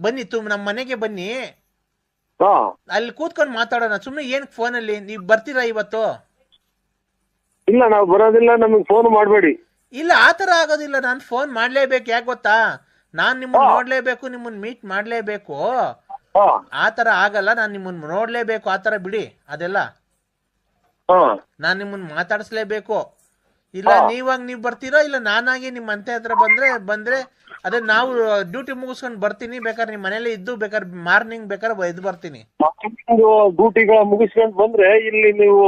ಬನ್ನಿ ತುಂಬ ನಮ್ಮ ಮನೆಗೆ ಬನ್ನಿ. ಹಾ. ಅಲ್ಲಿ ಕೂತ್ಕೊಂಡು ಮಾತಾಡೋಣ. ಸುಮ್ಮನೆ ಏನ್ ಫೋನಲ್ಲಿ? ನೀವ್ ಬರ್ತೀರಾ ಇವತ್ತು? ಇಲ್ಲ ನಾವು ಬರೋದಿಲ್ಲ ನಮಗೆ ಫೋನ್ ಮಾಡಬೇಡಿ. ಇಲ್ಲ ಆ ಥರ ಆಗೋದಿಲ್ಲ. ನಾನು ಫೋನ್ ಮಾಡ್ಲೇಬೇಕು ಯಾಕೆ ಗೊತ್ತಾ? ನಾನು ನಿಮ್ಮನ್ನ ನೋಡ್ಲೇಬೇಕು ನಿಮ್ಮನ್ನ ಮೀಟ್ ಮಾಡ್ಲೇಬೇಕು. ಹಾ. ಆ ಥರ ಆಗಲ್ಲ. ನಾನು ನಿಮ್ಮನ್ನ ನೋಡ್ಲೇಬೇಕು ಆ ಥರ ಬಿಡಿ. ಅದೆಲ್ಲ. ಹಾ. ನಾನು ನಿಮ್ಮನ್ನ ಮಾತಾಡಿಸ್ಲೇಬೇಕು. ಇಲ್ಲ ನೀವಾಗ ನೀವು ಬರ್ತೀರಾ? ಇಲ್ಲ ನಾನಾಗಿ ನಿಮ್ಮ ಅಂತೆ ಹತ್ರ ಬಂದ್ರೆ ಬಂದ್ರೆ ಅದೇ ನಾವು ಡ್ಯೂಟಿ ಮುಗಿಸ್ಕೊಂಡು ಬರ್ತೀನಿ. ಬೇಕಾದ್ರೆ ನಿಮ್ಮ ಮನೇಲಿ ಇದ್ದು ಬೇಕಾದ್ರೆ ಮಾರ್ನಿಂಗ್ ಬೇಕಾದ್ರೆ ಎದ್ದು ಬರ್ತೀನಿ. ಡ್ಯೂಟಿಗಳ ಮುಗಿಸ್ಕೊಂಡ್ ಬಂದ್ರೆ ಇಲ್ಲಿ ನೀವು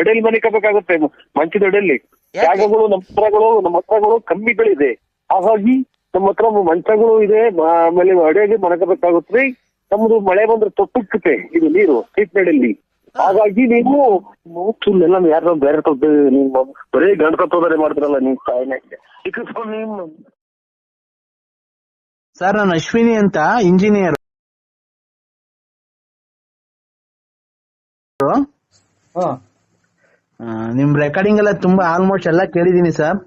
ಅಡೆಲ್ ಮನೆ ಕಬೇಕಾಗುತ್ತೆ ಮಂಚದ ಅಡೆಯಲ್ಲಿ? ಜಾಗಗಳು ನಮ್ಮ ಹತ್ರಗಳು ನಮ್ಮ ಹತ್ರಗಳು ಕಮ್ಮಿಗಳಿದೆ ಹಾಗಾಗಿ ನಮ್ಮ ಹತ್ರ ಮಂಚಗಳು ಇದೆ. ಆಮೇಲೆ ಅಡೆಗೆ ಮನಕಬೇಕಾಗುತ್ತೆ ನಮ್ದು ಮಳೆ ಬಂದ್ರೆ ತೊಟ್ಟುತ್ತೆ ಇದು ನೀರು ಸೀಟ್ನಡಲ್ಲಿ ಹಾಗಾಗಿ ನೀವು ಎಲ್ಲ ಯಾರು ಬೇರೆ ತೊಟ್ಟು ನೀವು ಬರೀ ಗಂಡಕತ್ತೋದರೆ ಮಾಡ್ತಾರಲ್ಲ ಮಾಡ್ತಿರಲ್ಲ ತಾಯಿನ. ಸರ್ ನಾನು ಅಶ್ವಿನಿ ಅಂತ ಇಂಜಿನಿಯರ್. ನಿಮ್ ರೆಕಾರ್ಡಿಂಗ್ ಎಲ್ಲ ತುಂಬಾ ಆಲ್ಮೋಸ್ಟ್ ಎಲ್ಲ ಕೇಳಿದೀನಿ ಸರ್.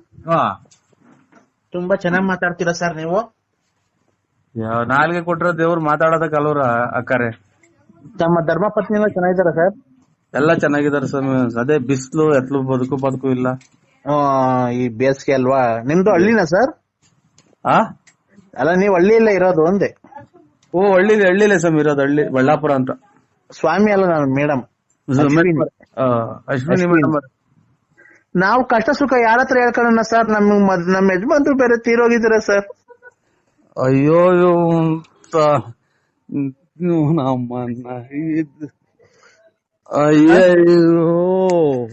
ತುಂಬಾ ಚೆನ್ನಾಗಿ ಮಾತಾಡ್ತೀರಾ ಸರ್ ನೀವು? ನಾಲ್ಗೆ ಕೊಟ್ರ ದೇವ್ರು ಮಾತಾಡೋದಕ್ಕೆ ಅಲ್ವ್ರ ಅಕ್ಕಾರೆ. ತಮ್ಮ ಧರ್ಮಪತ್ನಿ ಎಲ್ಲ ಚೆನ್ನಾಗಿದ್ದಾರ ಸರ್ ಎಲ್ಲ ಚೆನ್ನಾಗಿದಾರೆ ಸರ್ ಅದೇ ಬಿಸ್ಲು ಎತ್ಲು ಬದುಕು ಬದುಕು ಇಲ್ಲ. ಈ ಬೇಸಿಗೆ ಅಲ್ವಾ? ನಿಮ್ದು ಹಳ್ಳಿನ ಸರ್? ಆ? ಅಲ್ಲ ನೀವು ಇಲ್ಲ ಇರೋದು ಒಂದೇ ಓ ಹಳ್ಳಿ ಹಳ್ಳಿಲೇ ಸರ್ ಇರೋದು ಹಳ್ಳಿ ಬಳ್ಳಾಪುರ ಅಂತ. ಸ್ವಾಮಿ ಅಲ್ಲ ನಾನು ಮೇಡಮ್. ಅಶ್ವಿನಿ. ಮೇಡಮ್ ನಾವು ಕಷ್ಟ ಸುಖ ಯಾರ ಹತ್ರ ಹೇಳ್ಕೊಳ್ಳೋಣ ಸರ್? ನಮ್ ನಮ್ ಯಜಮಾನ್ರು ಬೇರೆ ತೀರೋಗಿದ್ದೀರ ಸರ್? ಅಯ್ಯೋ ನಮ್ಮನ್ನ ಇದ್- ಅಯ್ಯೋ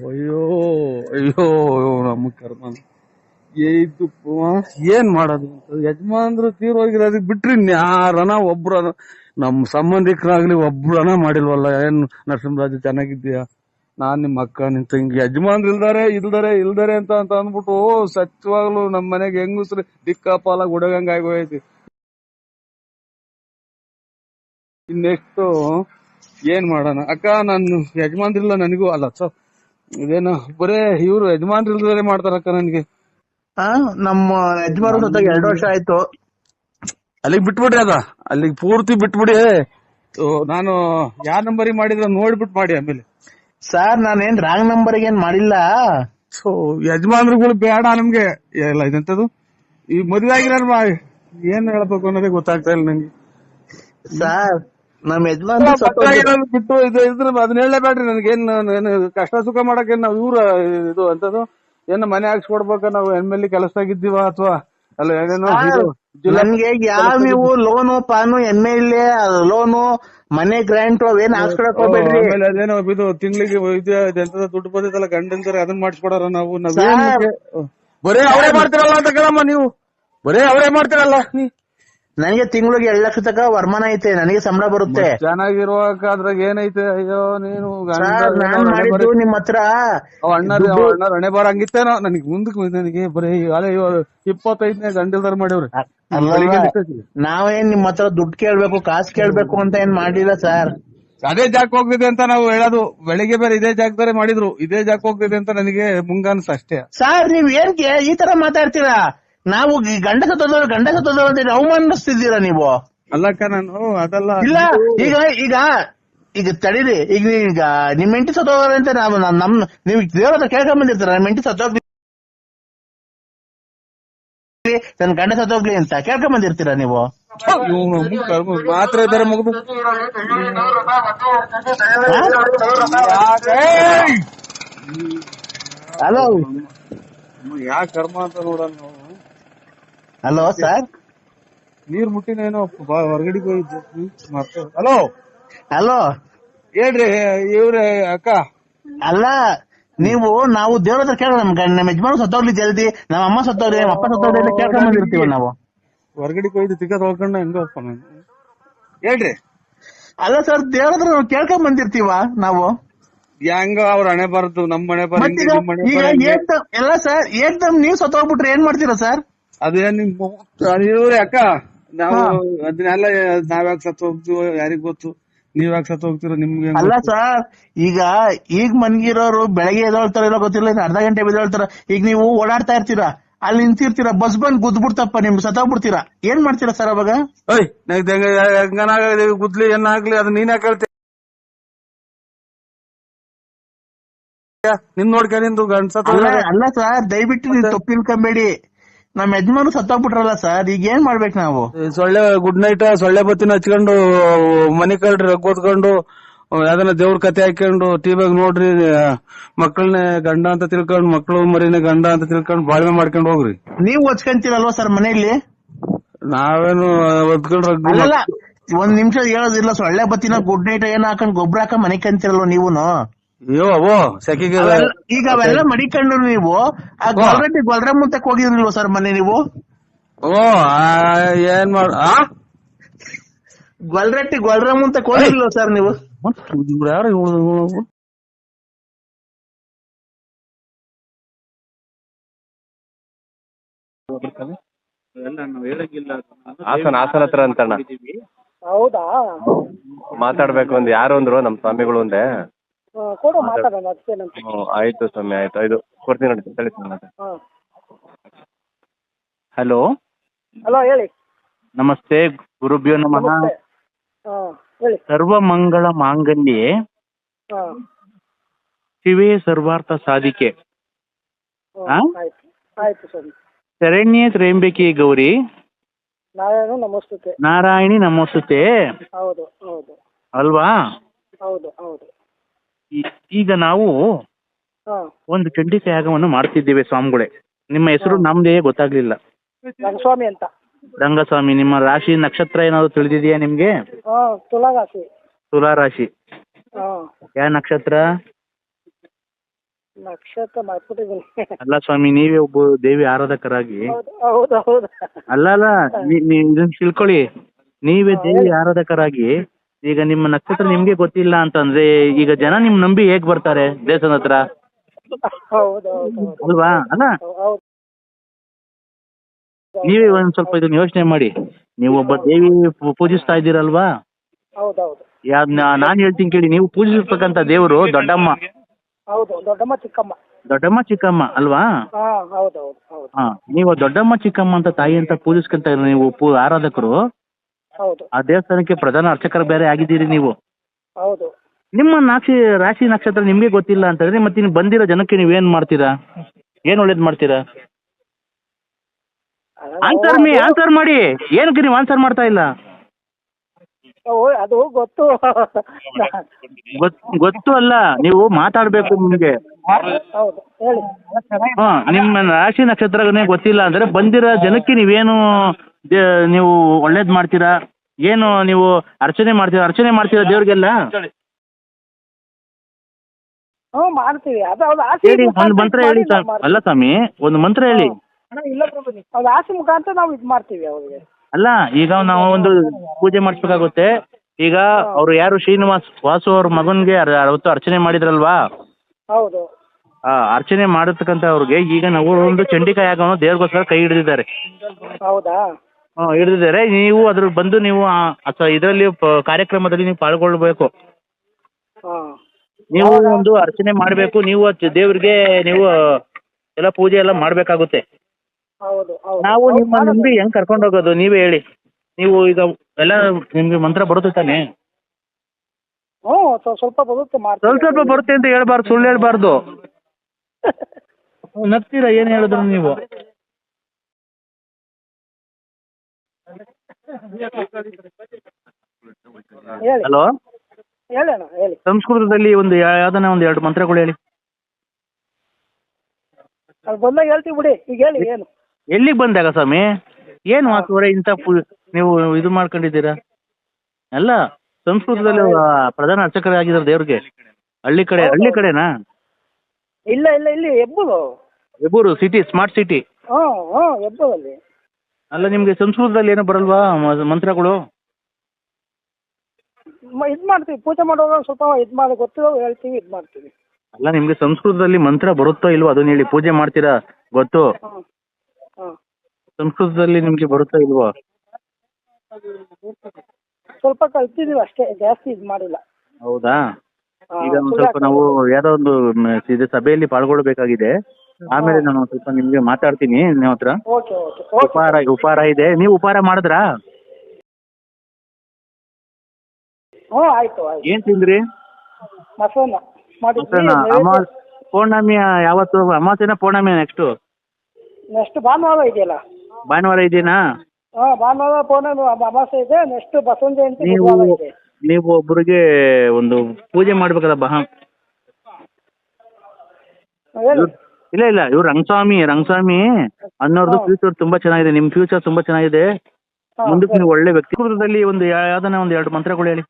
ಅಯ್ಯೋ ಅಯ್ಯೋ ನಮ್ಮ ಕರ್ಮ ಇದು ಏನ್ ಮಾಡೋದು ಯಜಮಾನ್ರು ತೀರೋಗಿರೋದಕ್ಕೆ ಬಿಟ್ರಿ ಯಾರನ ಒಬ್ರ ನಮ್ ಸಂಬಂಧಿಕರಾಗ್ಲಿ ಒಬ್ರನ ಮಾಡಿಲ್ವಲ್ಲ. ಏನ್ ನರಸಿಂಹರಾಜು ಚೆನ್ನಾಗಿದ್ದೀಯಾ? ನಾನ್ ನಿಮ್ಮ ಅಕ್ಕ ನಿನ್ ತಂಗಿ. ಯಜಮಾನ್ರು ಇಲ್ದಾರೆ ಇಲ್ದಾರೆ ಇಲ್ದಾರೆ ಅಂತ ಅಂತ ಅಂದ್ಬಿಟ್ಟು ಸತ್ಯವಾಗ್ಲು ನಮ್ ಮನೆಗೆ ಹೆಂಗಸ್ರು ದಿಕ್ಕಾಪಾಲ ಗುಡಗಂಗ ಆಗೋಯ್ತಿ ಇನ್ನೆಷ್ಟು ಏನ್ ಮಾಡೋಣ. ಅಕ್ಕ ನಾನು ಯಜಮಾನ್ರಿಲ್ಲ ನನಗೂ. ಅಲ್ಲ ಸೊ ಇದೇನು ಬರೇ ಇವ್ರು ಯಜಮಾನ್ರಿಲ್ದೇ ಮಾಡ್ತಾರಕ್ಕ ನನ್ಗೆ. ಆ ನಮ್ಮ ಯಜಮಾನ್ರು ಜೊತೆಗೆ ಎರಡು ವರ್ಷ ಆಯ್ತು. ಅಲ್ಲಿಗೆ ಬಿಟ್ಬಿಡ್ರಿ ಅದ. ಅಲ್ಲಿಗೆ ಪೂರ್ತಿ ಬಿಟ್ಬಿಡಿ. ಓ, ನಾನು ಯಾವ ನಂಬರಿಗೆ ಮಾಡಿದ್ರ ನೋಡ್ಬಿಟ್ ಮಾಡಿ ಆಮೇಲೆ. ಸರ್ ನಾನೇನ್ ರಾಂಗ್ ನಂಬರ್ ಏನ್ ಮಾಡಿಲ್ಲ. ಸೊ ಯಜಮಾನ್ರುಗಳು ಬೇಡ ನಮ್ಗೆ. ಎಲ್ಲ ಇದಂತದು ಈ ಮದ್ವೆ ಆಗಿರಲ್ವಾ ಏನ್ ಹೇಳ್ಬೇಕು ಅನ್ನೋದೇ ಗೊತ್ತಾಗ್ತಾ ಇಲ್ಲ ನಂಗೆ. ಸರ್ ನಮ್ ಯಜಮಾನ್ ಬಿಟ್ಟು ಇದು ಇದ್ರ ಅದನ್ನ ಹೇಳಲೇಬೇಡ್ರಿ ನನಗೇನ್ ಏನು ಕಷ್ಟ ಸುಖ ಮಾಡಕ್ಕೆ ನಾವು ಇವ್ರ ಇದು ಅಂತದು ಏನ್ ಮನೆ ಹಾಕ್ಸ್ಕೊಡ್ಬೇಕ ನಾವು ಎಂ ಎಲ್ ಕೆಲಸದಾಗಿದ್ದೀವ ಅಥವಾ ಅಲ್ಲ ಏನೇನೋ ನಮ್ಗೆ ಯಾವ ನೀವು ಲೋನು ಪಾನು ಎಂ ಎಲ್ ಎ ಲೋನು ಮನೆ ಗ್ರಾಂಟ್ ಅವೇನ್ ಹಾಕ್ಸ್ಕೊಡಕ್ ಹೋಗ್ಬೇಡ್ರಿ. ಅದೇನೋ ಇದು ತಿಂಗಳಿಗೆ ಎಂತದ ದುಡ್ಡು ಬಂದಿದ್ದಲ್ಲ ಗಂಡಂತಾರೆ ಅದನ್ನ ಮಾಡಿಸ್ಕೊಡಾರ ನಾವು ನಾವ್ ಬರೇ ಅವರೇ ಮಾಡ್ತಿರಲ್ಲ ಅಂತ ಕೇಳಮ್ಮ ನೀವು. ಬರೇ ಅವರೇ ಮಾಡ್ತಿರಲ್ಲ ನೀ. ನನಗೆ ತಿಂಗಳಿಗೆ ಎರಡ್ ಲಕ್ಷ ತಕ ವರಮಾನ ಐತೆ ನನಗೆ ಸಂಬಳ ಬರುತ್ತೆ. ಚೆನ್ನಾಗಿರುವಾಗ ಅದ್ರಾಗ ಏನೈತೆ? ಅಯ್ಯೋ ನೀನು ನಾನ್ ಮಾಡಿದ್ದು ನಿಮ್ ಹತ್ರ ಅಣ್ಣಾರ್ ಹಣೆ ಬಾರ ಹಂಗಿತ್ತೇನೋ? ನನಗೆ ಮುಂದಕ್ಕೆ ನನಗೆ ಬರೀ ಅಲೆ ಇಪ್ಪತ್ತೈದನೇ ಗಂಡಲ್ದಾರ ಮಾಡಿವ್ರಿ. ನಾವೇನ್ ನಿಮ್ ಹತ್ರ ದುಡ್ಡು ಕೇಳ್ಬೇಕು ಕಾಸು ಕೇಳ್ಬೇಕು ಅಂತ ಏನ್ ಮಾಡಿಲ್ಲ ಸರ್. ಅದೇ ಜಾಕ್ ಹೋಗ್ತಿದೆ ಅಂತ ನಾವು ಹೇಳೋದು. ಬೆಳಿಗ್ಗೆ ಬೇರೆ ಇದೇ ಜಾಗದಲ್ಲಿ ಮಾಡಿದ್ರು. ಇದೇ ಜಾಕ್ ಹೋಗ್ತಿದೆ ಅಂತ ನನಗೆ ಮುಂಗಾನ್ಸ್ ಅಷ್ಟೇ. ಸರ್ ನೀವ್ ಏನ್ ಈ ತರ ಮಾತಾಡ್ತೀರಾ? ನಾವು ಈ ಗಂಡ ಗಂಡಸ ಗಂಡ ಸತ್ತೋದವ್ರು ಅಂತ ಅವಮಾನಿಸ್ತಿದ್ದೀರಾ ನೀವು? ಅಲ್ಲಕ್ಕ ನಾನು ಅದಲ್ಲ. ಇಲ್ಲ ಈಗ ಈಗ ಈಗ ತಡೀರಿ. ಈಗ ಈಗ ನಿಮ್ ಮೆಂಟಿ ಸತ್ತೋದ್ರೆ ಅಂತ ನಾವು ನಮ್- ನೀವು ದೇವ್ರ ಹತ್ರ ಕೇಳ್ಕೊಂಡ್ ಬಂದಿರ್ತಾರ ನಿಮ್ ಎಂಟಿ ಸತ್ತೋಗ್ಲಿ ನನ್ ಗಂಡ ಸತ್ತೋಗ್ಲಿ ಅಂತ ಕೇಳ್ಕೊಂಡ್ ಬಂದಿರ್ತೀರಾ ನೀವು? ಮಾತ್ರ ಇದಾರೆ ಮುಗಿದು. ಹಲೋ. ಯಾ ಕರ್ಮ ಅಂತ ನೋಡೋಣ ಹಲೋ ಸರ್ ನೀರ್ ಮುಟ್ಟಿನೇನೋ ಹೊರಗಡೆ ಹೋಗಿದ್ದು ಹಲೋ ಹಲೋ ಹೇಳ್ರಿ ಇವ್ರೆ ಅಕ್ಕ. ಅಲ್ಲ ನೀವು ನಾವು ದೇವ್ರ ಹತ್ರ ಕೇಳ ನಮ್ ನಮ್ಮ ಯಜಮಾನ ಸತ್ತೋಗ್ಲಿ ಜಲ್ದಿ ನಮ್ಮ ಅಮ್ಮ ಸತ್ತೋಗ್ಲಿ ನಮ್ಮ ಅಪ್ಪ ಸತ್ತೋಗ್ಲಿ ಅಂತ ಕೇಳ್ಕೊಂಡ್ ಬಂದಿರ್ತೀವಿ ನಾವು. ಹೊರಗಡೆ ಹೋಗಿದ್ದು ತಿಕ್ಕ ತೊಳ್ಕೊಂಡ ಹೆಂಗ ಹೇಳ್ರಿ. ಅಲ್ಲ ಸರ್ ದೇವ್ರ ಹತ್ರ ಕೇಳ್ಕೊಂಡ್ ಬಂದಿರ್ತೀವ ನಾವು? ಹೆಂಗ ಅವ್ರ ಹಣೆ ಬರದು ನಮ್ ಹಣೆ ಬರ್ದು ಎಲ್ಲ ಸರ್ ಏನ್ ನೀವ್ ಸತ್ತೋಗ್ಬಿಟ್ರೆ ಏನ್ ಮಾಡ್ತೀರಾ ಸರ್ ಅದೇ ನಿಮ್ ಇವ್ರೆ ಅಕ್ಕ ನಾವು ಅದನ್ನೆಲ್ಲ ನಾವ್ಯಾಕ್ ಸತ್ತು ಹೋಗ್ತೀವೋ ಯಾರಿಗ್ ಗೊತ್ತು? ನೀವ್ ಯಾಕೆ ಸತ್ತು ಹೋಗ್ತೀರೋ ನಿಮ್ಗೆ ಅಲ್ಲ ಸರ್ ಈಗ ಈಗ ಮನ್ಗಿರೋರು ಬೆಳಗ್ಗೆ ಎದ್ದೇಳ್ತಾರ ಇಲ್ಲ ಗೊತ್ತಿಲ್ಲ ಇನ್ನು ಅರ್ಧ ಗಂಟೆ ಎದ್ದೇಳ್ತಾರ ಈಗ ನೀವು ಓಡಾಡ್ತಾ ಇರ್ತೀರಾ ಅಲ್ಲಿ ನಿಂತಿರ್ತೀರಾ ಬಸ್ ಬಂದ್ ಗುದ್ಬಿಡ್ತಪ್ಪ ನಿಮ್ ಸತ್ತೋಗ್ಬಿಡ್ತೀರಾ ಏನ್ ಮಾಡ್ತೀರಾ ಸರ್ ಅವಾಗ? ಓಯ್ ಹೆಂಗನಾಗಲಿ ಗುದ್ಲಿ ಏನಾಗ್ಲಿ ಅದು ನೀನ್ ಯಾಕೆ ಹೇಳ್ತೀಯ ನಿನ್ ನೋಡ್ಕೊಂಡು ನಿಂದು ಗಂಡ್ಸತ್ ಅಲ್ಲ ಸರ್ ದಯವಿಟ್ಟು ನೀವು ತಪ್ಪು ತಿಳ್ಕೊಂಬೇಡಿ ನಮ್ ಯಜಮಾನು ಸತ್ತೋಗ್ಬಿಟ್ರಲ್ಲ ಸರ್ ಈಗ ಏನ್ ಮಾಡ್ಬೇಕು ನಾವು? ಸೊಳ್ಳೆ ಗುಡ್ ನೈಟ್ ಸೊಳ್ಳೆ ಬತ್ತಿನ ಹಚ್ಕೊಂಡು ಮನೆ ಕಳ್ರಿ ಕೂತ್ಕೊಂಡು ಯಾವ್ದನ ದೇವ್ರ ಕತೆ ಹಾಕೊಂಡು ಟಿವಿಯಾಗ ನೋಡ್ರಿ ಮಕ್ಕಳನ್ನ ಗಂಡ ಅಂತ ತಿಳ್ಕೊಂಡು ಮಕ್ಳು ಮರಿನ ಗಂಡ ಅಂತ ತಿಳ್ಕೊಂಡು ಬಾಳ್ವೆ ಮಾಡ್ಕೊಂಡು ಹೋಗ್ರಿ. ನೀವು ಒಚ್ಕೊಂತೀರಲ್ವಾ ಸರ್ ಮನೆಯಲ್ಲಿ? ನಾವೇನು ಒದ್ಕೊಂಡ್ರೆ ಅಲ್ಲಲ್ಲ ಒಂದ್ ನಿಮಿಷ ಹೇಳೋದಿಲ್ಲ ಸೊಳ್ಳೆ ಬತ್ತಿನ ಗುಡ್ ನೈಟ್ ಏನ್ ಹಾಕೊಂಡ್ ಗೊಬ್ಬರ ಹಾಕ ಮನೆ ಕಂತಿರಲ್ವ ನೀವುನು? ಅಯ್ಯೋ ಅವೋ ಸೆಕೆಗೆ ಈಗ ಅವೆಲ್ಲ ಮಡಿಕೊಂಡು ನೀವು. ಆ ಗೊಲ್ರಟ್ಟಿ ಗೊಲ್ರ ಮುಂತಕ್ ಹೋಗಿದ್ರಿಲ್ವ ಸರ್ ಮನೆ ನೀವು? ಓ ಆ, ಏನ್ ಮಾಡ ಆ? ಗೊಲ್ರಟ್ಟಿ ಗೊಲ್ರ ಮುಂತಕ್ ಹೋಗಿರ್ಲಿಲ್ವ ಸರ್ ನೀವು? ಯಾರು ಹಾಸನ ಹಾಸನ ಹತ್ರ ಅಂತಣ್ಣ. ಹೌದಾ? ಮಾತಾಡ್ಬೇಕು ಒಂದ್ ಯಾರು ಅಂದ್ರು ನಮ್ ಸ್ವಾಮಿಗಳು ಒಂದೇ. ಕೊಡು ಮಾತಾಡೋಣ ಆಯ್ತು ಸ್ವಾಮಿ ಆಯ್ತು. ಇದು ಕೊಡ್ತೀನಿ ನೋಡಿ ತಳಿ ಸ್ವಾಮಿ ಹಾಂ. ಹಲೋ? ಹಲೋ ಹೇಳಿ. ನಮಸ್ತೆ ಗುರುಭ್ಯೋ ನಮಃ. ಸರ್ವ ಮಂಗಳ ಹೇಳಿ. ಸರ್ವಮಂಗಳ ಮಾಂಗಲ್ಯೆ. ಹಾಂ. ಶಿವೇ ಸರ್ವಾರ್ಥ ಸಾಧಿಕೆ. ಶರಣ್ಯ ಆಯ್ತು. ಆಯ್ತು ಸರಿ ಶರಣ್ಯೇ ತ್ರ್ಯಂಬಕಿ ಗೌರಿ. ನಾರಾಯಣ ನಮಸ್ತೆ ನಾರಾಯಣಿ ನಮೋಸ್ತುತೆ. ಹೌದು ಹೌದು. ಅಲ್ವಾ? ಹೌದು ಹೌದು. ಈ- ಈಗ ನಾವು ಹಾಂ. ಒಂದು ಚಂಡಿಕ ಯಾಗವನ್ನು ಮಾಡ್ತಿದ್ದೇವೆ ಸ್ವಾಮಿಗಳೇ. ನಿಮ್ಮ ಹೆಸರು ನಮ್ದೇ ಗೊತ್ತಾಗ್ಲಿಲ್ಲ. ರಂಗಸ್ವಾಮಿ ಅಂತ. ರಂಗಸ್ವಾಮಿ ನಿಮ್ಮ ರಾಶಿ ನಕ್ಷತ್ರ ಏನಾದ್ರು ತಿಳಿದಿದೆಯಾ ನಿಮ್ಗೆ? ಹಾಂ ತುಲಾರಾಶಿ. ತುಲಾ ರಾಶಿ ಹಾಂ. ಯಾವ ನಕ್ಷತ್ರ? ನಕ್ಷತ್ರ ಮಾಡ್ಬಿಟ್ಟಿದ್ದೀನಿ ಅಲ್ಲ ಸ್ವಾಮಿ ನೀವೇ ಒಬ್ಬ ದೇವಿ ಆರಾಧಕರಾಗಿ. ಹೌದು ಹೌದು ಹೌದು. ಅಲ್ಲ ಅಲ್ಲ ನೀ- ನೀವ್ ಇದನ್ನ ತಿಳ್ಕೊಳ್ಳಿ. ನೀವೇ ದೇವಿ ಆರಾಧಕರಾಗಿ ಈಗ ನಿಮ್ಮ ನಕ್ಷತ್ರ ನಿಮ್ಗೆ ಗೊತ್ತಿಲ್ಲ ಅಂತಂದ್ರೆ ಈಗ ಜನ ನಿಮ್ ನಂಬಿ ಹೇಗ್ ಬರ್ತಾರೆ ದೇವಸ್ಥಾನ ಹತ್ರ? ಹೌದು ಹೌದು ಹೌದು ಅಲ್ವಾ? ಅಲ್ಲ? ಹೌದು. ನೀವೇ ಒಂದ್ ಸ್ವಲ್ಪ ಇದನ್ನ ಯೋಚನೆ ಮಾಡಿ. ನೀವು ಒಬ್ಬ ದೇವಿ ಪೂ- ಪೂಜಿಸ್ತಾ ಇದ್ದೀರಲ್ವಾ? ಹೌದು ಹೌದು ನಾ- ನಾನ್ ಹೇಳ್ತೀನಿ ಕೇಳಿ ನೀವು ಪೂಜಿಸ್ತಕ್ಕಂತ ದೇವರು ದೊಡ್ಡಮ್ಮ. ಹೌದು ದೊಡ್ಡಮ್ಮ ಚಿಕ್ಕಮ್ಮ. ದೊಡ್ಡಮ್ಮ ಚಿಕ್ಕಮ್ಮ ಅಲ್ವಾ? ಹಾ ಹೌದು ಹೌದು. ಹೌದು ಹಾ ನೀವು ದೊಡ್ಡಮ್ಮ ಚಿಕ್ಕಮ್ಮ ಅಂತ ತಾಯಿ ಅಂತ ಪೂಜಿಸ್ಕೊಂತ ನೀವು ಪೂ ಆರಾಧಕರು ಹೌದು. ಆ ದೇವಸ್ಥಾನಕ್ಕೆ ಪ್ರಧಾನ ಅರ್ಚಕರು ಬೇರೆ ಆಗಿದ್ದೀರಿ ನೀವು. ಹೌದು. ನಿಮ್ಮ ನಾಕ್ಷಿ ರಾಶಿ ನಕ್ಷತ್ರ ನಿಮಗೆ ಗೊತ್ತಿಲ್ಲ ಅಂತಂದ್ರೆ ಮತ್ತೆ ನೀವು ಬಂದಿರೋ ಜನಕ್ಕೆ ನೀವೇನ್ ಮಾಡ್ತೀರಾ? ಏನ್ ಒಳ್ಳೇದ್ ಮಾಡ್ತೀರಾ? ಆನ್ಸರ್ ಮೀ ಆನ್ಸರ್ ಮಾಡಿ. ಏನಕ್ಕೆ ನೀವು ಆನ್ಸರ್ ಮಾಡ್ತಾ ಇಲ್ಲ? ಓ, ಅದು ಗೊತ್ತು. ಗೊತ್- ಗೊತ್ತು ಅಲ್ಲ ನೀವು ಮಾತಾಡ್ಬೇಕು ನಿಮ್ಗೆ. ಹೌದು ಹೇಳಿ. ಹಾ ನಿಮ್ಮ ರಾಶಿ ನಕ್ಷತ್ರನೇ ಗೊತ್ತಿಲ್ಲ ಅಂದ್ರೆ ಬಂದಿರೋ ಜನಕ್ಕೆ ನೀವೇನು ದೇ- ನೀವು ಒಳ್ಳೇದ್ ಮಾಡ್ತೀರಾ? ಏನು ನೀವು ಅರ್ಚನೆ ಮಾಡ್ತೀರಾ? ಅರ್ಚನೆ ಮಾಡ್ತೀರಾ ದೇವ್ರಿಗೆಲ್ಲ? ಹ್ಞೂ ಮಾಡ್ತೀವಿ. ಅದು ಅದು ಆಸೆ ಹೇಳಿ ಒಂದು ಮಂತ್ರ ಹೇಳಿ ಸ್ವಾಮಿ. ಅಲ್ಲ ಸ್ವಾಮಿ ಒಂದು ಮಂತ್ರ ಹೇಳಿ. ಅದು ಆಸೆ ಮುಖಾಂತರ ನಾವು ಇದು ಮಾಡ್ತೀವಿ ಅವ್ರಿಗೆ. ಅಲ್ಲ ಈಗ ನಾವು ಒಂದು ಪೂಜೆ ಮಾಡಿಸ್ಬೇಕಾಗುತ್ತೆ. ಈಗ ಅವ್ರು ಯಾರು ಶ್ರೀನಿವಾಸ್ ವಾಸು ಅವ್ರ ಮಗನ್ಗೆ ಅರ- ಅವತ್ತು ಅರ್ಚನೆ ಮಾಡಿದ್ರಲ್ವಾ? ಹೌದು. ಆ ಅರ್ಚನೆ ಮಾಡತಕ್ಕಂತ ಅವ್ರಿಗೆ ಈಗ ನಾವು ಒಂದು ಚಂಡಿಕಾಯಿ ಯಾಗವನ್ನು ದೇವ್ರಿಗೋಸ್ಕರ ಕೈ ಹಿಡಿದಿದ್ದಾರೆ. ಹೌದಾ? ಹಿಡಿದಿದ್ದಾರೆ. ನೀವು ಅದ್ರ ಬಂದು ನೀವು ಅಥವಾ ಇದರಲ್ಲಿ ಪ- ಕಾರ್ಯಕ್ರಮದಲ್ಲಿ ನೀವು ಪಾಲ್ಗೊಳ್ಬೇಕು. ಹಾಂ. ನೀವು ಒಂದು ಅರ್ಚನೆ ಮಾಡಬೇಕು. ನೀವು ದೇವ್ರಿಗೆ ನೀವು ಎಲ್ಲ ಪೂಜೆ ಎಲ್ಲ ಮಾಡಬೇಕಾಗುತ್ತೆ. ಹೌದು ಹೌದು. ನಾವು ನಿಮ್ಮ. ನಂಬಿ ಹೆಂಗ್ ಕರ್ಕೊಂಡು ಹೋಗೋದು ನೀವೇ ಹೇಳಿ. ನೀವು ಈಗ ಎಲ್ಲ ನಿಮ್ಗೆ ಮಂತ್ರ ಬರುತ್ತೆ ತಾನೆ? ಹ್ಞೂ ಸ್ವ- ಸ್ವಲ್ಪ ಬರುತ್ತೆ ಮಾಡ್ತೀವಿ ಸ್ವಲ್ಪ ಸ್ವಲ್ಪ ಬರುತ್ತೆ ಅಂತ ಹೇಳ್ಬಾರ್ದು ಸುಳ್ಳು ಹೇಳ್ಬಾರ್ದು. ನಗ್ತೀರಾ? ಏನ್ ಹೇಳಿದ್ರು ನೀವು? ಹೇಳಿ. ಹಲೋ? ಹೇಳಿ. ಸಂಸ್ಕೃತದಲ್ಲಿ ಒಂದು ಯಾ- ಯಾವ್ದನ ಒಂದು ಎರಡು ಮಂತ್ರಗಳು ಹೇಳಿ. ಅದು ಬಂದಾಗ ಹೇಳ್ತೀವಿ ಬಿಡಿ. ಈಗ ಹೇಳಿ ಏನು? ಎಲ್ಲಿಗೆ ಬಂದಾಗ ಸ್ವಾಮಿ? ಏನು ಹಾಕುವರೆ ಇಂಥ ಪು- ನೀವು ಇದು ಮಾಡ್ಕೊಂಡಿದ್ದೀರಾ? ಅಲ್ಲ ಸಂಸ್ಕೃತದಲ್ಲಿ ಪ್ರಧಾನ ಪ್ರಧಾನ ಅರ್ಚಕರಾಗಿದ್ದಾರೆ ದೇವ್ರಿಗೆ. ಹಳ್ಳಿ ಕಡೆ ಹಳ್ಳಿ ಕಡೆನಾ? ಇಲ್ಲ ಇಲ್ಲ ಇಲ್ಲಿ Hebbur Hebbur city smart city ಹ್ಞೂ ಹ್ಞೂ ಹೆಬ್ಬುದಲ್ಲಿ ಅಲ್ಲ ನಿಮ್ಗೆ ಸಂಸ್ಕೃತದಲ್ಲಿ ಏನೋ ಬರಲ್ವಾ ಮ- ಮಂತ್ರಗಳು? ಇದು ಮಾಡ್ತೀವಿ ಪೂಜೆ ಮಾಡುವಾಗ ಸ್ವಲ್ಪ ಇದು ಮಾಡಿ ಗೊತ್ತಿರೋ ಹೇಳ್ತೀವಿ ಇದು ಮಾಡ್ತೀವಿ. ಅಲ್ಲ ನಿಮ್ಗೆ ಸಂಸ್ಕೃತದಲ್ಲಿ ಮಂತ್ರ ಬರುತ್ತೋ ಇಲ್ವೋ ಅದನ್ನ ಹೇಳಿ ಪೂಜೆ ಮಾಡ್ತೀರಾ? ಗೊತ್ತು? ಸಂಸ್ಕೃತದಲ್ಲಿ ನಿಮ್ಗೆ ಬರುತ್ತೋ ಇಲ್ವೋ? ಸ್ವಲ್ಪ ಕಲ್ತಿದೀವಿ ಅಷ್ಟೇ ಜಾಸ್ತಿ ಇದು ಮಾಡಿಲ್ಲ. ಹೌದಾ? ಹಾ, ಈಗ ಒಂದ್ ಸುಳ್ಳು ಸ್ವಲ್ಪ ನಾವು ಯಾವ್ದೋ ಒಂದು ಮ್, ಇದು ಸಭೆಯಲ್ಲಿ ಪಾಲ್ಗೊಳ್ಬೇಕಾಗಿದೆ. ಆಮೇಲೆ ನಾನು ಸ್ವಲ್ಪ ನಿಮ್ಗೆ ಮಾತಾಡ್ತೀನಿ ನಿಮ್ಮ ಹತ್ರ. Okay okay okay. ಉಪಹಾರ ಉಪಹಾರ ಇದೆ. ನೀವು ಉಪಹಾರ ಮಾಡಿದ್ರಾ? ಹ್ಞೂ ಆಯ್ತು ಆಯ್ತು. ಏನ್ ತಿಂದ್ರಿ? ಮೊಸರನ್ನ ಮಾಡಿದ್ವಿ ಮೊಸರನ್ನ ಅಮಾ ಪೌರ್ಣಮಿ ಯಾವತ್ತು? ಅಮಾವಾಸ್ಯೆನ ಪೌರ್ಣಮಿ ನೆಕ್ಸ್ಟ್? ನೆಕ್ಸ್ಟ್ ಭಾನುವಾರ ಇದೆಯಲ್ಲ? ಭಾನುವಾರ ಇದೆನಾ? ಹಾಂ ಭಾನುವಾರ ಪೌರ್ಣಮಿ ಅಮಾವಾಸ್ಯೆ ಇದೆ. ನೆಕ್ಸ್ಟ್ ಬಸವನ ಜಯಂತಿ ನೀವು ಬುಧವಾರ ಇದೆ. ನೀವು ಒಬ್ಬರಿಗೆ ಒಂದು ಪೂಜೆ ಮಾಡ್ಬೇಕಲ್ಲ ಬಹ. ಹೇಳಿ. ಇಲ್ಲ ಇಲ್ಲ ಇವ್ರು ರಂಗಸ್ವಾಮಿ ರಂಗಸ್ವಾಮಿ ಅನ್ನೋರ್ದು ಫ್ಯೂಚರ್ ತುಂಬಾ ಚೆನ್ನಾಗಿದೆ ನಿಮ್ ಫ್ಯೂಚರ್ ತುಂಬಾ ಚೆನ್ನಾಗಿದೆ. ಮುಂದಕ್ಕೆ. ನೀವು ಒಳ್ಳೆ ವ್ಯಕ್ತಿತ್ವದಲ್ಲಿ ಒಂದು ಯಾವ್ದನ ಒಂದು ಎರಡು ಮಂತ್ರಗಳು ಹೇಳಿ.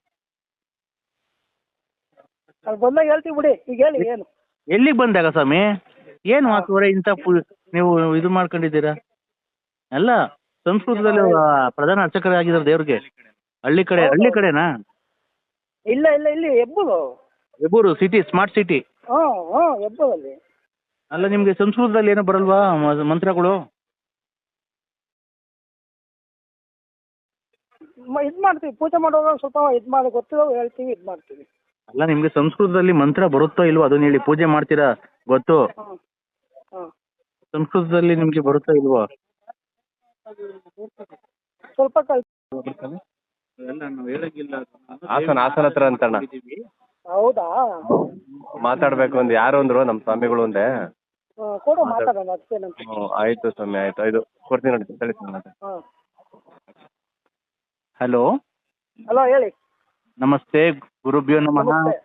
ಅಲ್ಲಿ ಬಂದಾಗ ಹೇಳ್ತೀವಿ ಬಿಡಿ. ಈಗ ಹೇಳಿ ಏನು? ಎಲ್ಲಿಗೆ ಬಂದಾಗ ಸ್ವಾಮಿ? ಏನು ಮಾತುವರೆ ಇಂಥ ಪು- ನೀವು ಇದು ಮಾಡ್ಕೊಂಡಿದ್ದೀರಾ? ಅಲ್ಲ ಸಂಸ್ಕೃತದಲ್ಲಿ ಪ್ರಧಾನ ಪ್ರಧಾನ ಅರ್ಚಕರಾಗಿದ್ದಾರೆ ದೇವ್ರಿಗೆ. ಹಳ್ಳಿ ಕಡೆ ಹಳ್ಳಿ ಕಡೆನಾ? ಇಲ್ಲ ಇಲ್ಲ ಇಲ್ಲಿ Hebbur Hebbur city smart city ಹ್ಞೂ ಹ್ಞೂ ಹೆಬ್ಬೂರಲ್ಲಿ ಅಲ್ಲ ನಿಮಗೆ ಸಂಸ್ಕೃತದಲ್ಲಿ ಏನೋ ಬರಲ್ವಾ ಮಂತ್ರಗಳು? ಇದು ಮಾಡ್ತೀವಿ. ಪೂಜೆ ಮಾಡುವಾಗ ಸ್ವಲ್ಪ ಇದು ಮಾಡಿ ಗೊತ್ತಿರೋ ಹೇಳ್ತೀವಿ ಇದು ಮಾಡ್ತೀವಿ. ಅಲ್ಲ ನಿಮ್ಗೆ ಸಂಸ್ಕೃತದಲ್ಲಿ ಮಂತ್ರ ಬರುತ್ತೋ ಇಲ್ವೋ ಅದನ್ನ ಹೇಳಿ ಪೂಜೆ ಮಾಡ್ತೀರಾ? ಗೊತ್ತು? ಹಾಂ ಸಂಸ್ಕೃತದಲ್ಲಿ ನಿಮ್ಗೆ ಬರುತ್ತೋ ಇಲ್ವೋ? ಸ್ವಲ್ಪ ಕಲ್ ಹಾಸನ ಹಾಸನ ಹತ್ರ ಅಂತಣ್ಣ. ಹೌದಾ? ಮಾತಾಡ್ಬೇಕು ಒಂದು ಯಾರು ಅಂದ್ರು ನಮ್ಮ ಸ್ವಾಮಿಗಳು ಒಂದೇ ಕೊಡು ಮಾತಾಡೋಣ ಅದಕ್ಕೇನಂತ ಹ್ಞೂ ಆಯ್ತು ಸ್ವಾಮಿ ಆಯ್ತು. ಇದು ಕೊಡ್ತೀನಿ ನೋಡಿ ತಳಿ ಸ್ವಾಮಿ ಹಾಂ. ಹಲೋ? ಹಲೋ ಹೇಳಿ. ನಮಸ್ತೆ ಗುರುಭ್ಯೋ ನಮಃ. ನಮಸ್ತೆ.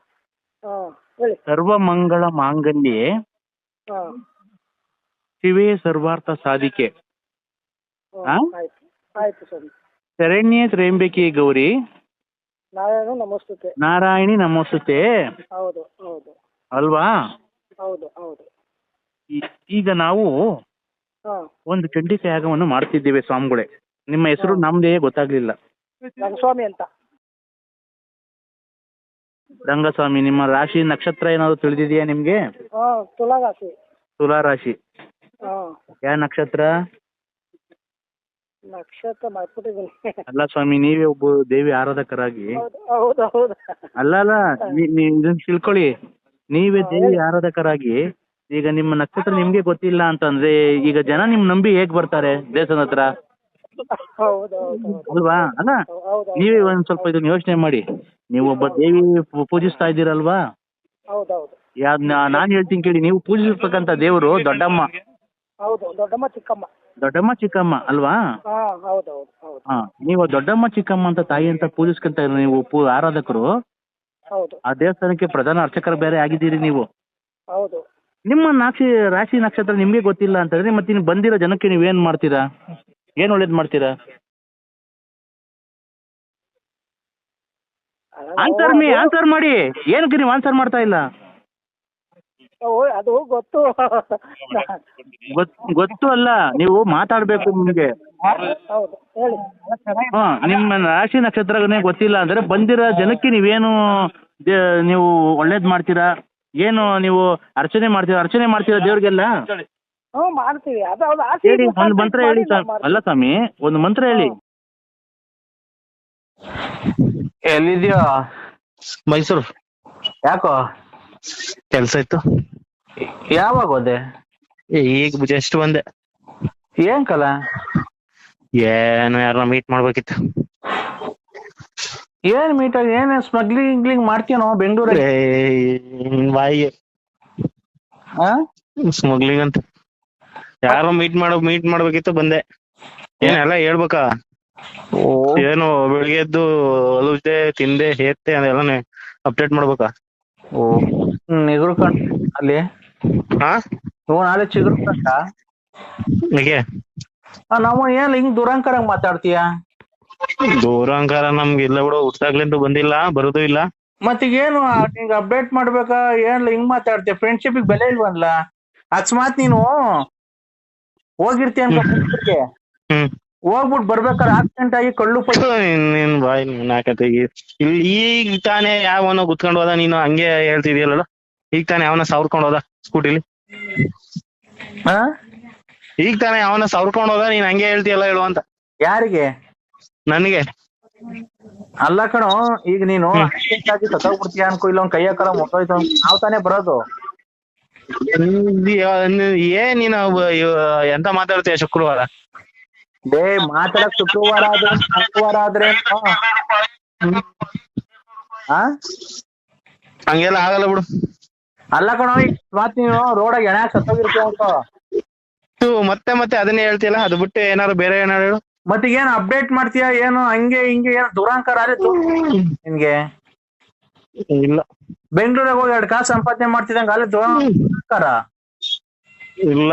ಹಾಂ ಹೇಳಿ. ಸರ್ವಮಂಗಳ ಮಾಂಗಲ್ಯೆ. ಹಾಂ. ಶಿವೇ ಸರ್ವಾರ್ಥ ಸಾಧಿಕೆ. ಹಾ? ಆಯ್ತು. ಆಯ್ತು ಸ್ವಾಮಿ. ಶರಣ್ಯೇ ತ್ರ್ಯಂಬಕಿ ಗೌರಿ. ನಾರಾಯಣ ನಮಸ್ತುತೆ. ನಾರಾಯಣಿ ನಮಸ್ತೆ ಹೌದು ಹೌದು. ಅಲ್ವಾ? ಹೌದು ಹೌದು. ಈ- ಈಗ ನಾವು ಹಾಂ. ಒಂದು ಚಂಡಿಕ ಯಾಗವನ್ನು ಮಾಡ್ತಿದ್ದೇವೆ ಸ್ವಾಮಿಗಳೇ. ನಿಮ್ಮ ಹೆಸರು ನಮ್ದೇ ಗೊತ್ತಾಗ್ಲಿಲ್ಲ. ರಂಗಸ್ವಾಮಿ ಅಂತ. ರಂಗಸ್ವಾಮಿ ನಿಮ್ಮ ರಾಶಿ ನಕ್ಷತ್ರ ಏನಾದ್ರು ತಿಳಿದಿದೆಯಾ ನಿಮ್ಗೆ? ಹಾಂ ತುಲಾರಾಶಿ ತುಲಾ ರಾಶಿ. ಹಾ. ಯಾವ ನಕ್ಷತ್ರ? ನಕ್ಷತ್ರ ಮಾಡ್ಬಿಟ್ಟಿದ್ದೀನಿ ಅಲ್ಲ ಸ್ವಾಮಿ ನೀವೇ ಒಬ್ಬ ದೇವಿ ಆರಾಧಕರಾಗಿ. ಹೌದು ಹೌದು ಹೌದು. ಅಲ್ಲ ಅಲ್ಲ ನೀ- ನೀವ್ ಇದನ್ನ ತಿಳ್ಕೊಳ್ಳಿ. ನೀವೇ ದೇವಿ ಆರಾಧಕರಾಗಿ ಈಗ ನಿಮ್ಮ ನಕ್ಷತ್ರ ನಿಮ್ಗೆ ಗೊತ್ತಿಲ್ಲ ಅಂತಂದ್ರೆ ಈಗ ಜನ ನಿಮ್ ನಂಬಿ ಹೇಗ್ ಬರ್ತಾರೆ ದೇವಸ್ಥಾನ ಹತ್ರ? ಅಲ್ವಾ? ಅಲ್ಲ? ನೀವೇ ಒಂದ್ ಸ್ವಲ್ಪ ಇದನ್ನ ಯೋಚನೆ ಮಾಡಿ. ನೀವು ಒಬ್ಬ ದೇವಿ ಪೂ- ಪೂಜಿಸ್ತಾ ಇದ್ದೀರಲ್ವಾ? ಹೌದು ಹೌದು ಯಾವ್ ನಾನ್ ಹೇಳ್ತೀನಿ ಕೇಳಿ ನೀವು ಪೂಜಿಸ್ತಕ್ಕಂತ ದೇವರು ದೊಡ್ಡಮ್ಮ. ಹೌದು ದೊಡ್ಡಮ್ಮ ಚಿಕ್ಕಮ್ಮ. ದೊಡ್ಡಮ್ಮ ಚಿಕ್ಕಮ್ಮ ಅಲ್ವಾ? ಹಾಂ ಹೌದು. ನೀವು ದೊಡ್ಡಮ್ಮ ಚಿಕ್ಕಮ್ಮ ಅಂತ ತಾಯಿ ಅಂತ ಪೂಜಿಸ್ಕಂತ ಇರೋ ನೀವು ಪೂ- ಆರಾಧಕರು. ಹೌದು. ಆ ದೇವಸ್ಥಾನಕ್ಕೆ ಪ್ರಧಾನ ಅರ್ಚಕರು ಬೇರೆ ಆಗಿದ್ದೀರಿ ನೀವು. ಹೌದು. ನಿಮ್ಮ ನಾಕ್ಷಿ ರಾಶಿ ನಕ್ಷತ್ರ ನಿಮ್ಗೆ ಗೊತ್ತಿಲ್ಲ ಅಂತಂದ್ರೆ ಮತ್ತೆ ಇನ್ನು ಬಂದಿರೋ ಜನಕ್ಕೆ ನೀವು ಏನು ಮಾಡ್ತೀರಾ? ಏನ್ ಒಳ್ಳೇದ್ ಮಾಡ್ತೀರಾ? ಆನ್ಸರ್ ಮೀ ಆನ್ಸರ್ ಮಾಡಿ. ಏನಕ್ಕೆ ನೀವು ಆನ್ಸರ್ ಮಾಡ್ತಾ ಇಲ್ಲ? ಅದು ಗೊತ್ತು. ಗೊತ್- ಗೊತ್ತು ಅಲ್ಲ ನೀವು ಮಾತಾಡ್ಬೇಕು ನಿಮ್ಗೆ. ಹಾ ನಿಮ್ಮ ರಾಶಿ ನಕ್ಷತ್ರನೇ ಗೊತ್ತಿಲ್ಲ ಅಂದ್ರೆ ಬಂದಿರೋ ಜನಕ್ಕೆ ನೀವೇನು ನೀವು ಒಳ್ಳೇದ್ ಮಾಡ್ತೀರಾ? ಏನು ನೀವು ಅರ್ಚನೆ ಮಾಡ್ತೀರಾ? ಅರ್ಚನೆ ಮಾಡ್ತೀರಾ ದೇವ್ರಿಗೆಲ್ಲ? ಹ್ಞೂ ಮಾಡ್ತೀವಿ. ಅದು ಹೌದು ಆಸೆ ಹೇಳಿ ಒಂದು ಮಂತ್ರ ಹೇಳಿ ಸ್ವಾಮಿ ಅಲ್ಲ ಸ್ವಾಮಿ ಒಂದು ಮಂತ್ರ ಹೇಳಿ. ಎಲ್ಲಿದ್ಯೋ ಮೈಸೂರು. ಯಾಕೋ? ಕೆಲ್ಸ ಇತ್ತು. ಯಾವಾಗ ಹೋದೆ? ಈಗ ಜಸ್ಟ್ ಬಂದೆ. ಏನ್ ಕಲ? ಏನು ಯಾರನ್ನ ಮೀಟ್ ಮಾಡ್ಬೇಕಿತ್ತು. ಏನ್ ಮೀಟ್ ಏನ್ ಸ್ಮಗ್ಲಿಂಗ್ ಗಿಂಗ್ಲಿಂಗ್ ಮಾಡ್ತೀನೋ ಬೆಂಗಳೂರಲ್ಲಿ? ಬಾಯಿಗೆ ಸ್ಮಗ್ಲಿಂಗ್ ಅಂತ. ಯಾರೋ ಮೀಟ್ ಮಾಡೋ ಮೀಟ್ ಮಾಡ್ಬೇಕಿತ್ತು ಬಂದೆ. ಏನೆಲ್ಲ ಹೇಳ್ಬೇಕಾ? ಏನು ಬೆಳಿಗ್ಗೆ ಎದ್ದು ಹೊಲುದೆ ತಿಂದೆ ಹೇತ್ತೆ ಅದೆಲ್ಲ ಅಪ್ಡೇಟ್ ಮಾಡ್ಬೇಕಾ? ನಿಗುರು ಕಂಡ ಅಲ್ಲಿ? ಹಾ ಓ ನಾಳೆ ಚಿಗುರು ಕಂಡ ನಾವು ಏನ್ ಹಿಂಗ್ ದುರಂಕರಂಗ್ ಮಾತಾಡ್ತೀಯ? ದೂರಾಂಕಾರ ನಮ್ಗೆ ಇಲ್ಲ ಬಿಡು ಹುಟ್ಟಾಗ್ಲಿಂದ ಬಂದಿಲ್ಲ ಬರೋದು ಇಲ್ಲ. ಮತ್ತೀಗೇನು ನಿಂಗೆ ಅಪ್ಡೇಟ್ ಮಾಡ್ಬೇಕಾ ಏನ್ ಹಿಂಗ್ ಮಾತಾಡ್ತೀಯ? ಫ್ರೆಂಡ್ಶಿಪ್ ಬೆಲೆ ಇಲ್ವಲ್ಲ ಅಕಸ್ಮಾತ್ ನೀನು ಹೋಗಿರ್ತೀಯ ಹೋಗ್ಬಿಟ್ಟು. ಹ್ಮ್. ಬರ್ಬೇಕಾದ್ರೆ ಆಕ್ಸಿಡೆಂಟ್ ಆಗಿ ಕಳ್ಳು ಪಟ್ಟು ನಿನ್ ಬಾಯ್ ನೀನ್ ಹಾಕತ್ತೆ ಇಲ್ಲಿ ಈಗ ತಾನೇ ಯಾವನೋ ಗುತ್ಕೊಂಡು ಹೋದ ನೀನು ಹಂಗೆ ಹೇಳ್ತಿದ್ಯಲ್ಲ ಈಗ ತಾನೇ ಯಾವನ ಸವರ್ಕೊಂಡು ಹೋದ ಸ್ಕೂಟಿಲಿ? ಈಗ ತಾನೇ ಯಾವನ ಸವರ್ಕೊಂಡು ಹೋದ ನೀನ್ ಹಂಗೆ ಹೇಳ್ತೀಯಲ್ಲ ಹೇಳು ಅಂತ. ಯಾರಿಗೆ? ನನಗೆ? ಅಲ್ಲ ಕಣೋ ಈಗ ನೀನು accident ಆಗಿ ಸತ್ತೋಗ್ಬಿಡ್ತೀಯ ಅನ್ಕೋ ಇಲ್ಲ ಒಂದ್ ಕೈಯ ಕರ ಮುಟ್ಟೋಯ್ತು ನಾವ್ ತಾನೇ ಬರೋದು. ಏನ್ ನೀನು ಅವ್- ಇವ್- ಎಂತ ಮಾತಾಡ್ತೀಯ ಶುಕ್ರವಾರ? ಡೇ ಮಾತಾಡಕ್ ಶುಕ್ರವಾರ ಆದ್ರೆ ಶುಕ್ರವಾರ ಆದ್ರೆ ಆ? ಹಂಗೆಲ್ಲ ಆಗಲ್ಲ ಬಿಡು. ಅಲ್ಲ ಕಣೋ ಮತ್ ನೀನು ರೋಡಾಗ ಎಣ್ಣೆ ಸತ್ತೋಗಿರ್ತೀಯ ಅಂತ ಇದು ಮತ್ತೆ ಮತ್ತೆ ಅದನ್ನೇ ಹೇಳ್ತಿಯಲ್ಲ ಅದು ಬಿಟ್ಟು ಏನಾದ್ರು ಬೇರೆ ಏನಾರು ಹೇಳು. ಮತ್ತೆ ಏನ್ ಅಪ್ಡೇಟ್ ಮಾಡ್ತೀಯ ಏನು ಹಂಗೆ ಹಿಂಗೆ ಏನು ದುರಾಂಕಾರ ಆದಿತ್ತು ನಿನ್ಗೆ? ಇಲ್ಲ. ಬೆಂಗಳೂರಿಗೆ ಹೋಗಿ ಎರಡು ಕಾಸು ಸಂಪಾದನೆ ಮಾಡ್ತಿದಂಗ ಅಲ್ಲಿ ದುರಾಂಕಾರ? ಇಲ್ಲ.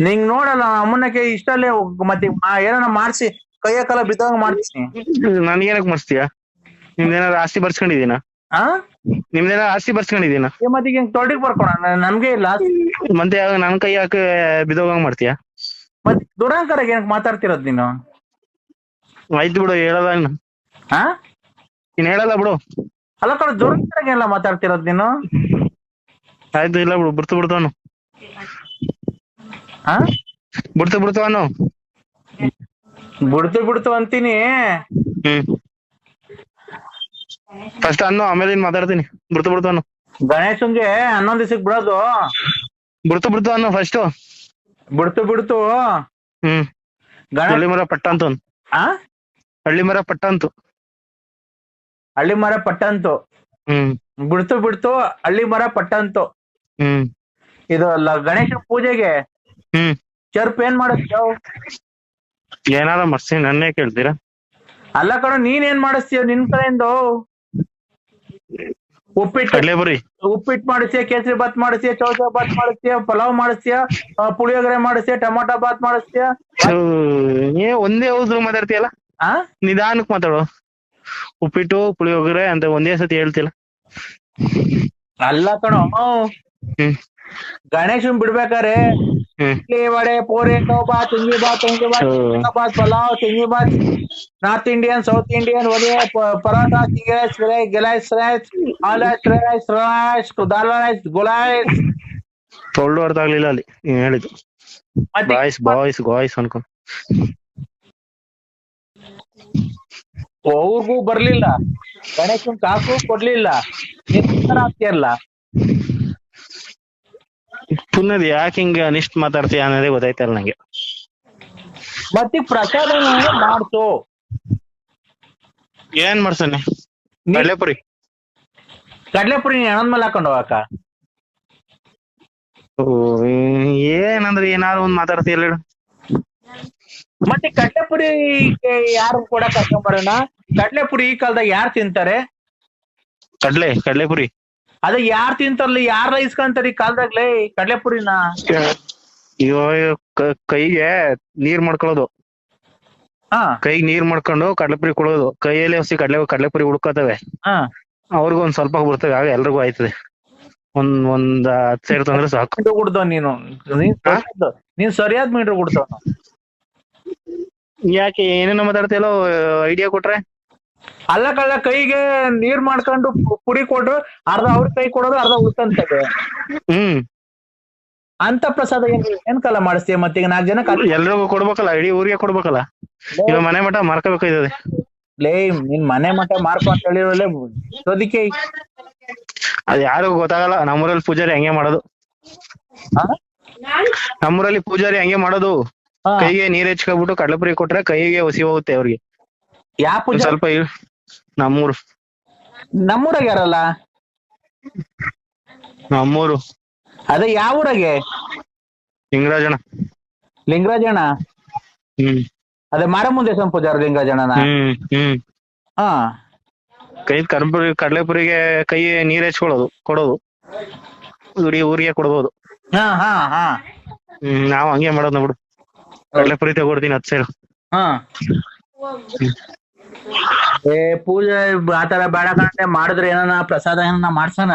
ನಿಂಗ್ ನೋಡಲ್ಲ ಅಮ್ಮನಕ್ಕೆ ಇಷ್ಟಲ್ಲೇ ಅಲ್ಲೇ ಮತ್ತೆ ಏನಾರ ಮಾಡ್ಸಿ ಕೈಯ ಕಾಲ ಬಿದ್ದಂಗ ಮಾಡ್ತೀನಿ. ನನ್ಗೇನಕ್ ಮಾಡಿಸ್ತೀಯ? ನಿಮ್ದೇನಾರ ಆಸ್ತಿ ಬರ್ಸ್ಕೊಂಡಿದೀನ ಆ? ಆಸ್ತಿ ಬರ್ಸ್ಕೊಂಡಿದೀನ ಮತ್ತೆ ಈಗ ತೊಡಗಿ ಬರ್ಕೊಣ ನಮ್ಗೆ ಇಲ್ಲ. ಮತ್ತೆ ನನ್ ಕೈ ಹಾಕಿ ಬಿದ್ದೋಗಂಗ್ ಮಾಡ್ತೀಯ? ಮತ್ತೆ ದುರಾಂಕಾರ ಏನಕ್ ಮಾತಾಡ್ತಿರೋದ್ ನೀನು? ಆಯ್ತು ಬಿಡು ಹೇಳಲ್ಲ ಇನ್ನು. ಹಾ? ಇನ್ ಹೇಳಲ್ಲ ಬಿಡು. ಅಲ್ಲ ಕಡೆ ದುರಾಂಕಾರ ಏನಲ್ಲ ಮಾತಾಡ್ತಿರೋದ್ ನೀನು? ಆಯ್ತು ಇಲ್ಲ ಬಿಡು ಬಿಡ್ತು ಬಿಡ್ತಾನು ಹಾ? ಬಿಡ್ತು ಬಿಡ್ತವನು ಬಿಡ್ತು ಬಿಡ್ತು ಅಂತೀನಿ. ಹ್ಮ್. ಫಸ್ಟ್ ಅನ್ನು ಆಮೇಲೆ ಇನ್ ಮಾತಾಡ್ತೀನಿ. ಬಿಡ್ತು ಬಿಡ್ತವನು ಗಣೇಶನ್ಗೆ ಹನ್ನೊಂದ್ ದಿವಸಕ್ಕೆ ಬಿಡೋದು. ಬಿಡ್ತು ಬಿಡ್ತು ಅನ್ನು ಫಸ್ಟ್ ಬಿಡ್ತು ಬಿಡ್ತು. ಹ್ಮ್. ಹಳ್ಳಿ ಮರ ಪಟ್ಟ ಅಂತ. ಆ? ಹಳ್ಳಿ ಮರ ಪಟ್ಟ ಅಂತು ಹಳ್ಳಿ ಮರ ಪಟ್ಟಂತು. ಹ್ಮ್. ಬಿಡ್ತು ಬಿಡ್ತು ಹಳ್ಳಿ ಮರ ಪಟ್ಟಂತು. ಹ್ಮ್. ಇದು ಅಲ್ಲ ಗಣೇಶ ಪೂಜೆಗೆ ಹ್ಮ್. ಚರ್ಪ್ ಏನ್ ಮಾಡಿಸ್ತೀಯ ಏನಾರ ಮಸ್ತಿ ನನ್ನೇ ಕೇಳ್ತೀರಾ? ಅಲ್ಲ ಕಣ ನೀನ್ ಏನ್ ಮಾಡಿಸ್ತೀಯ ನಿನ್ ಕಡೆಯಿಂದ? ಉಪ್ಪಿಟ್ಟು ಉಪ್ಪಿಟ್ಟು ಮಾಡಿಸ್ತೀಯ ಕೇಸರಿ ಬಾತ್ ಮಾಡಿಸ್ತೀಯ ಚೌಚ ಬಾತ್ ಮಾಡಿಸ್ತೀಯ ಪಲಾವ್ ಮಾಡಿಸ್ತೀಯ ಪುಳಿಯೋಗರೆ ಮಾಡಿಸ್ತೀಯ ಟೊಮಾಟೊ ಬಾತ್ ಮಾಡಿಸ್ತೀಯ ಏ ಒಂದೇ ಹೌದು ಮಾತಾಡ್ತೀಯಲ್ಲ? ನಿಧಾನಕ್ ಮಾತಾಡು. ಉಪ್ಪಿಟ್ಟು ಪುಳಿಯೋಗರೆ ಅಂತ ಒಂದೇ ಸತಿ ಹೇಳ್ತಿಲ್ಲ ಅಲ್ಲ ಕಣೋ. ಹ್ಮ್. ಗಣೇಶನ್ ಬಿಡ್ಬೇಕಾರೆ. ಇಡ್ಲಿ ವಡೆ ಪೂರಿ ಬಾ ತಿಂಗಿ ಬಾ ತಂಗಿ. ಚಿಕ್ಕ ಬಾತ್ ಪಲಾವ್ ತಿಂಗಿ Baat. North Indian south Indian ವಡೆ ಪರೋಟಾ ಪರೋಟ ತಿಂಗಿ ರೈಸ್ ಫ್ರೈ ಗಿಲೈಸ್ ರೈಸ್ ಆಲೈಸ್ ರೈಸ್ ರೈಸ್ ದಾಲ್ ರೈಸ್ ಗುಲೈಸ್ ತೊಳ್ಳು ಅರ್ಥ ಆಗ್ಲಿಲ್ಲ ಅಲ್ಲಿ ನೀನ್ ಹೇಳಿದ್ದು. ಬಾಯ್ಸ್ ಬಾಯ್ಸ್ ಬಾಯ್ಸ್ ಅನ್ಕೊಂಡ್. ಅವ್ರಿಗೂ ಬರ್ಲಿಲ್ಲ. ಗಣೇಶನ್ ಕಾಕು ಕೊಡ್ಲಿಲ್ಲ. ನೀನ್ ಆಗ್ತಿಯಲ್ಲ ಪುನಃ ಯಾಕೆ ಹಿಂಗ ಅನಿಷ್ಟ್ ಮಾತಾಡ್ತೀಯ ಅನ್ನೋದೇ ಗೊತ್ತಾಯ್ತಲ್ಲ ನಂಗೆ. ಮತ್ತೆ ಪ್ರಸಾದ ಮಾಡ್ತು ಏನ್ ಮಾಡ್ಸನೆ? ಕಡ್ಲೆಪುರಿ. ಕಡ್ಲೆಪುರಿ ನೀನ್ ಹಣದ ಮೇಲೆ ಹಾಕೊಂಡು ಹೋಗಕ್ಕ ಓ, ಏನಂದ್ರೆ ಏನಾದ್ರು ಒಂದ್ ಮಾತಾಡ್ತೀಯಲ್ಲ ಹೇಳು ಮತ್ತೆ ಕಡ್ಲೆಪುರಿ ಯಾರು ಕೂಡ ಕರ್ಕೊಂಡ್ ಬರೋಣ? ಕಡ್ಲೆಪುರಿ ಈ ಕಾಲದಾಗ ಯಾರು ತಿಂತಾರೆ? ಕಡ್ಲೆ ಕಡ್ಲೆಪುರಿ. ಅದ ಯಾರು ತಿಂತಾರಲ್ಲ ಯಾರ ಇಸ್ಕೊಂತಾರ ಈ ಕಾಲದಾಗ್ಲೇ ಕಡ್ಲೆಪುರಿನ? ಕ- ಕೈಗೆ ನೀರ್ ಮಾಡ್ಕೊಳ್ಳೋದು. ಆ ಕೈಗೆ ನೀರ್ ಮಾಡ್ಕೊಂಡು ಕಡ್ಲೆಪುರಿ ಕೊಡೋದು. ಕೈಯಲ್ಲಿ ಕಡಲೆ ಕಡ್ಲೆ ಪುರಿ ಹುಡ್ಕೋತವೆ. ಹಾ. ಅವ್ರಿಗೂ ಒಂದ್ ಸ್ವಲ್ಪ ಬರ್ತವೆ ಆಗ ಎಲ್ರಿಗೂ ಆಯ್ತದೆ. ಒಂದ್ ಒಂದ್ ಹತ್ ಸೇರ್ ತಂದ್ರೆ ಸಾಕು. ಕುಡ್ದವ್ ನೀನು? ನೀನ್ ಸರಿಯಾದ ಮೀಟರ್ ಸರಿಯಾದ ಮೀಟ್ರ್ ಕುಡ್ದವ್ ಯಾಕೆ ಏನೇನೋ ಮಾತಾಡ್ತಿಯಲ್ಲೋ ಐಡಿಯಾ ಕೊಟ್ರೆ? ಅಲ್ಲ ಕಳ್ಳ ಕೈಗೆ ನೀರ್ ಮಾಡ್ಕೊಂಡು ಪುಡಿ ಕೊಟ್ಟು ಅರ್ಧ ಅವ್ರ ಕೈ ಕೊಡೋದು ಅರ್ಧ ಉಳ್ಕಂತದೆ ಹ್ಮ್. ಅಂತ ಪ್ರಸಾದ ಏನ್ ಏನ್ ಕಾಲ ಮಾಡಿಸ್ತೀಯ ಈಗ ನಾಲ್ಕು ಜನ ಎಲ್ರಿಗೂ ಕೊಡ್ಬೇಕಲ್ಲ ಇಡೀ ಊರಿಗೆ ಕೊಡ್ಬೇಕಲ್ಲ. ಇವಾಗ ಮನೆ ಮಠ ಮಾರ್ಕೋಬೇಕಾಯ್ತದೆ ಲೇ ನಿನ್ ಮನೆ ಮಠ ಮಾರ್ಕೊ ಅಂತ ಹೇಳಿರೋಲೆ ಸೋದಿಕೆ. ಅದ್ ಯಾರಿಗೂ ಗೊತ್ತಾಗಲ್ಲ ನಮ್ಮೂರಲ್ಲಿ ಪೂಜಾರಿ ಹಂಗೆ ಮಾಡೋದು. ನಮ್ಮೂರಲ್ಲಿ ಪೂಜಾರಿ ಹಂಗೆ ಮಾಡೋದು. ಕೈಗೆ ನೀರ್ ಹೆಚ್ಕೊಬಿಟ್ಟು ಕಡಲಪುರಿ ಕೊಟ್ರೆ ಕೈಗೆ ಹೊಸಿ ಹೋಗುತ್ತೆ ಅವ್ರಿಗೆ. ಒಂದ್ ಪೂಜೆ ಸ್ವಲ್ಪ. ನಮ್ಮೂರು. ನಮ್ಮೂರಾಗ ಯಾರಲ್ಲ? ನಮ್ಮೂರು. ಅದೇ ಯಾವ ಊರಾಗೆ? ಲಿಂಗರಾಜಣ್ಣ. ಲಿಂಗರಾಜಣ್ಣ? ಹ್ಮ್. ಅದೇ ಮಾರಮ್ಮನ ದೇವಸ್ಥಾನ ಪೂಜಾರ ಲಿಂಗರಾಜಣ್ಣನ? ಹ್ಮ್ ಹ್ಮ್. ಹಾ. ಕೈ ಕರ್ಪುರಿ ಕಡ್ಲೆಪುರಿಗೆ ಕೈ ನೀರ್ ಹೆಚ್ಕೊಳ್ಳೋದು ಕೊಡೋದು. ಇಡೀ ಊರಿಗೆ ಕೊಡ್ಬೋದು. ಹಾ ಹಾ ಹಾ. ಹ್ಮ್ ನಾವ್ ಹಂಗೆ ಮಾಡೋದ್ ಬಿಡು. ಕಡಲೆಪುರಿ ತಗೊಡ್ತೀನಿ ಹತ್ತು ಸೇರು ಹಾ. ಏ ಪೂಜೆ ಆತರ ಬೇಡ ಕಣೆ. ಮಾಡಿದ್ರೆ ಏನಾನ ಪ್ರಸಾದ ಏನನ್ನ ಮಾಡ್ಸನ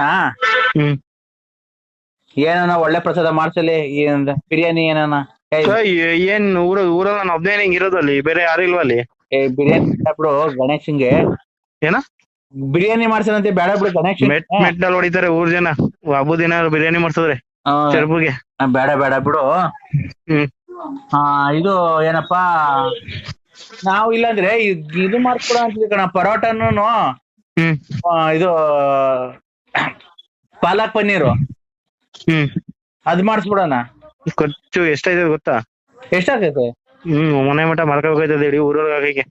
ಏನಾನ ಒಳ್ಳೆ ಪ್ರಸಾದ ಮಾಡ್ಸಲಿ? ಏನ ಬಿರಿಯಾನಿ ಏನಾನ? ಏನ್ ಊರ ಊರಲ್ಲ ನಾನು ಒಬ್ನೇ ಹಿಂಗ್ ಇರೋದು ಅಲ್ಲಿ ಬೇರೆ ಯಾರು ಇಲ್ವಾ ಅಲ್ಲಿ? ಏ ಬಿರಿಯಾನಿ ಬೇಡ ಗಣೇಶನ್ಗೆ. ಏನ? ಬಿರಿಯಾನಿ ಮಾಡ್ಸನಂತೆ ಬೇಡ ಬಿಡು ಗಣೇಶ್ ಮೆಟ್ ಮೆಟ್ಟಲ್ಲಿ ಹೊಡಿತಾರೆ ಊರ್ ಜನ. ಹಬ್ಬದ ದಿನ ಬಿರಿಯಾನಿ ಮಾಡ್ಸಿದ್ರೆ ಚರ್ಬುಗೆ. ಬೇಡ ಬೇಡ ಬಿಡು. ಹ್ಮ್. ಹಾ ಇದು ಏನಪ್ಪಾ? ನಾವು ಇಲ್ಲಾಂದ್ರೆ ಅಂದ್ರೆ ಇದು ಮಾಡ್ಕೊಡ ಅಂತಿದ್ವಿ ಕಣ ಪರೋಟನು ಇದು ಪಾಲಕ್ ಪನ್ನೀರ್. ಹ್ಮ್. ಅದ್ ಮಾಡಿಸ್ಬಿಡೋಣ. ಖರ್ಚು ಎಷ್ಟಾಯ್ತದೆ ಗೊತ್ತಾ? ಎಷ್ಟಾಗೈತೆ ಹ್ಮ್ ಮನೆ ಮಠ ಮಾಡ್ಕೋಬೇಕಾಯ್ತದೆ ಇಡೀ ಊರೊಳಗೆ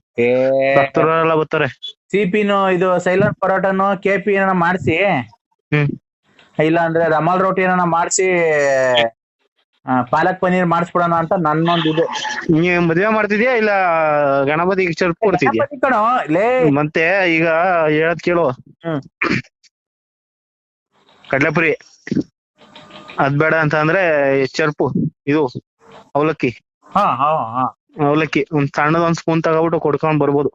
ಭಕ್ತರೆಲ್ಲ ಬರ್ತಾರೆ. ಸಿಪಿನು ಇದು ಸೈಲರ್ ಪರೋಟನು ಕೆ ಪಿ ಏನಾರ ಮಾಡಿಸಿ ಹ್ಮ್. ಇಲ್ಲ ಅಂದ್ರೆ ರಮಾಲ್ ರೋಟಿ ಏನಾನ ಮಾಡಿಸಿ ಪಾಲಕ್ ಪನ್ನೀರ್ ಮಾಡಿಸ್ಬಿಡೋಣ ಅಂತ ನನ್ನೊಂದು ಇದು ನೀವ್ ಮದ್ವೆ ಮಾಡ್ತಿದ್ಯಾ ಇಲ್ಲ ಕೊಡ್ತಿದ್ಯಾ? ಗಣಪತಿ ಕಣೋ ಲೇ. ಮತ್ತೆ ಈಗ ಹೇಳದ್ ಕೇಳು. ಕಡ್ಲೆಪುರಿ. ಅದ್ ಬೇಡ ಅಂತ ಅಂದ್ರೆ ಚರ್ಪು ಇದು ಅವಲಕ್ಕಿ. ಅವಲಕ್ಕಿ ಒಂದ್ ಸಣ್ಣದ ಒಂದ್ ಸ್ಪೂನ್ ತಗೊಬಿಟ್ಟು ಕೊಡ್ಕೊಂಡ್ ಬರ್ಬೋದು.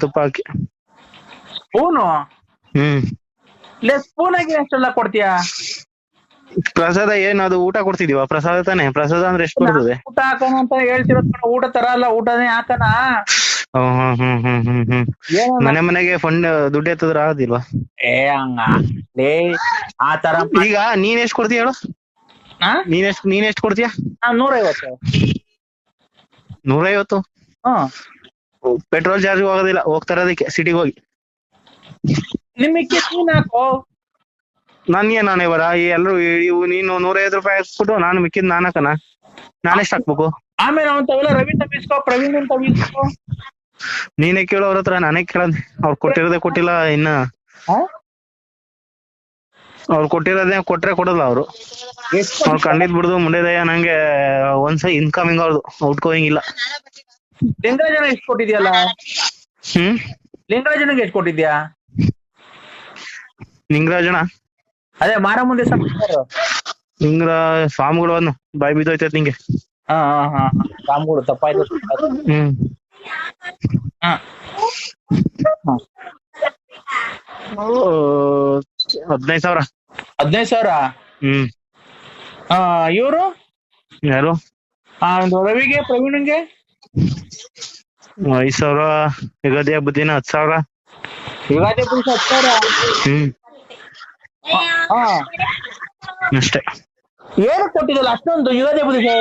ತುಪ್ಪ ಹಾಕಿ. ಸ್ಪೂನು? ಹ್ಮ್. ಲೇ ಸ್ಪೂನ್ ಆಗಿ ಎಷ್ಟೆಲ್ಲ ಕೊಡ್ತೀಯಾ? ಪ್ರಸಾದ ಏನ್ ಅದು ಊಟ ಕೊಡ್ತಿದೀವ? ಪ್ರಸಾದ ತಾನೆ? ಪ್ರಸಾದ ಅಂದ್ರೆ ಎಷ್ಟು ಬರ್ತದೆ? ಊಟ ಹಾಕೋಣ ಅಂತ ಹೇಳ್ತಿರೋದ್ ಊಟ ತರ ಅಲ್ಲ ಊಟನೇ ಹಾಕಣ. ಮನೆ ಮನೆಗೆ ಫಂಡ್ ದುಡ್ಡು ಎತ್ತದ್ರ ಆಗೋದಿಲ್ವಾ? ಏ ಹಂಗ. ಲೇ ಆ ತರ ಈಗ ನೀನ್ ಎಷ್ಟ್ ಕೊಡ್ತೀಯ ಹೇಳು? ಹಾ ನೀನ್ ಎಷ್ಟ್ ನೀನ್ ಎಷ್ಟ್ ಕೊಡ್ತೀಯ? ನೂರೈವತ್ತು. ನೂರೈವತ್ತು? ಪೆಟ್ರೋಲ್ ಚಾರ್ಜ್ ಹೋಗೋದಿಲ್ಲ ಹೋಗ್ತಾರ ಅದಕ್ಕೆ ಸಿಟಿಗೆ ಹೋಗಿ. ನಿಮಗೆ ಹಾಕೋ ನನ್ಗೆ ನಾನೇ ಬರ ಈ ಎಲ್ರು ಇವು ನೀನು ನೂರೈವತ್ತು ರೂಪಾಯಿ ಹಾಕ್ಬಿಟ್ಟು ನಾನು ಮಿಕ್ಕಿದ್ ನಾನು ಹಾಕನ? ನಾನೆಷ್ಟ್ ಹಾಕ್ಬೇಕು ಆಮೇಲೆ ಅವನ್ ತವೆಲ್ಲ ರವಿ ತವಿಸ್ಕೋ ಪ್ರವೀಣ್ ಅಂತ ನೀನೆ ನೀನೇ ಕೇಳೋ ಅವ್ರ ಹತ್ರ ನಾನೇ ಕೇಳದ್. ಅವ್ರು ಕೊಟ್ಟಿರೋದೇ ಕೊಟ್ಟಿಲ್ಲ ಇನ್ನ? ಅವ್ರು ಕೊಟ್ಟಿರೋದೇ ಕೊಟ್ರೆ ಕೊಡಲ್ಲ ಅವರು. ಅವ್ರು ಕಂಡಿದ್ ಬಿಡುದು ಮುಂಡೆದಯ್ಯ ನಂಗೆ ಒಂದ್ಸ ಇನ್ಕಮಿಂಗ್ ಅವ್ರದ್ದು ಔಟ್ ಗೋಯಿಂಗ್ ಇಲ್ಲ. ಲಿಂಗರಾಜನ ಎಷ್ಟು ಕೊಟ್ಟಿದ್ಯಲ್ಲ? ಹ್ಮ್? ಲಿಂಗರಾಜನಿಗೆ ಎಷ್ಟು ಕೊಟ್ಟಿದ್ಯಾ? ನಿಂಗರಾಜಣ ಅದೇ ಮಾರಮ್ಮನ ದಿವಸ ಹಿಂಗ್ರ ಸ್ವಾಮಿಗಳು ಅನ್ನು ಬಾಯಿ ಬಿದ್ದೋಯ್ತೈತ್ ನಿಂಗೆ. ಹಾ ಹಾ ಹಾ ಸ್ವಾಮಿಗಳು ತಪ್ಪಾಯ್ತು. ಹ್ಮ್. ಹದಿನೈದು ಸಾವಿರ. ಹದಿನೈದು ಸಾವಿರ? ಹ್ಮ್. ಇವರು? ಯಾರು? ರವಿಗೆ ಪ್ರವೀಣ್ಗೆ? ಐದ್ ಸಾವಿರ ಯುಗಾದಿ ಹಬ್ಬದ ದಿನ ಹತ್ತು ಸಾವಿರ. ಯುಗಾದಿ ಹಬ್ಬ ಹತ್ತು ಸಾವಿರ? ಹ್ಮ್. ಹಾ ಅಷ್ಟೇ. ಏನು ಕೊಟ್ಟಿದ್ದಲ್ಲ? ಅಷ್ಟೊಂದು ಯುಗಾದಿ ಹಬ್ಬದ ದಿವಸ